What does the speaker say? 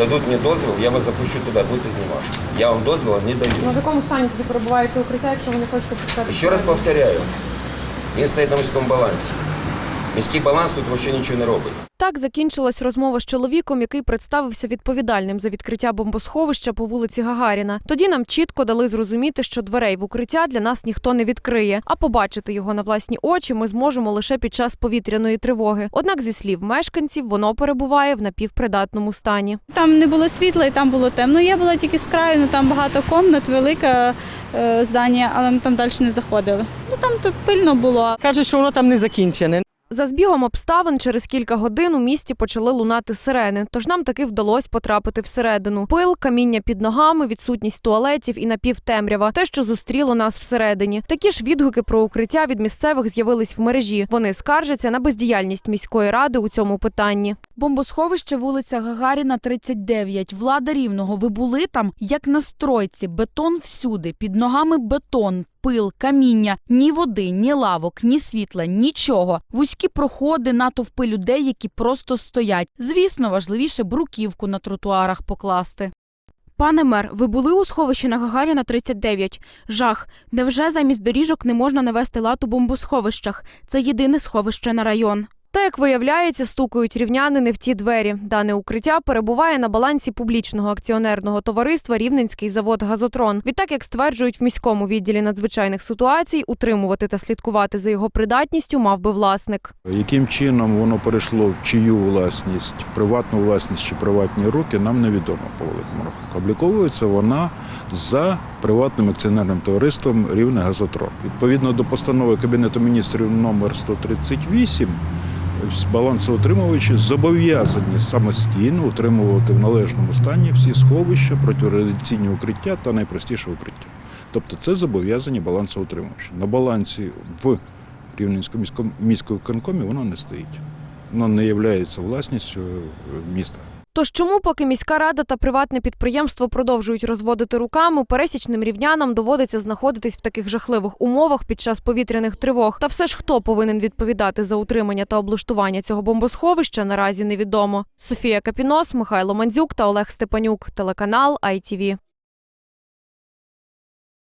Дадуть мені дозвіл, я вас запущу туди, будете знімати. Я вам дозвіл не даю. На в якому стані тоді перебувається укриття, якщо ви не хочете пускати? Ще раз повторяю, він стоїть на міському балансі. Міський баланс тут взагалі нічого не робить. Так закінчилась розмова з чоловіком, який представився відповідальним за відкриття бомбосховища по вулиці Гагаріна. Тоді нам чітко дали зрозуміти, що дверей в укриття для нас ніхто не відкриє, а побачити його на власні очі ми зможемо лише під час повітряної тривоги. Однак, зі слів мешканців, воно перебуває в напівпридатному стані. Там не було світла і там було темно. Я була тільки з краю, ну там багато комнат, велике е, здання, але ми там далі не заходили. Ну там то пильно було. Кажуть, що воно там не закінчене. За збігом обставин через кілька годин у місті почали лунати сирени, тож нам таки вдалося потрапити всередину. Пил, каміння під ногами, відсутність туалетів і напівтемрява. Те, що зустріло нас всередині. Такі ж відгуки про укриття від місцевих з'явились в мережі. Вони скаржаться на бездіяльність міської ради у цьому питанні. Бомбосховище вулиця Гагаріна, 39. Влада Рівного. Ви були там, як на стройці. Бетон всюди. Під ногами бетон, пил, каміння. Ні води, ні лавок, ні світла, нічого. Вузькі проходи, натовпи людей, які просто стоять. Звісно, важливіше бруківку на тротуарах покласти. Пане мер, ви були у сховищі на Гагаріна 39? Жах. Невже замість доріжок не можна навести лад у бомбосховищах? Це єдине сховище на район. Та як виявляється, стукають рівняни не в ті двері. Дане укриття перебуває на балансі публічного акціонерного товариства Рівненський завод Газотрон. Відтак, як стверджують в міському відділі надзвичайних ситуацій, утримувати та слідкувати за його придатністю мав би власник. Яким чином воно перейшло в чию власність, приватну власність чи приватні руки, нам невідомо по великому рахунку. Обліковується вона за приватним акціонерним товариством Рівне Газотрон. Відповідно до постанови Кабінету міністрів номер 138, балансоутримувачі зобов'язані самостійно утримувати в належному стані всі сховища, протирадіаційні укриття та найпростіше укриття. Тобто це зобов'язані балансоутримувачі. На балансі в Рівненському міському міськвиконкомі воно не стоїть. Воно не є власністю е, міста. Тож чому, поки міська рада та приватне підприємство продовжують розводити руками, пересічним рівнянам доводиться знаходитись в таких жахливих умовах під час повітряних тривог. Та все ж хто повинен відповідати за утримання та облаштування цього бомбосховища, наразі невідомо. Софія Капінос, Михайло Мандзюк та Олег Степанюк, телеканал ITV.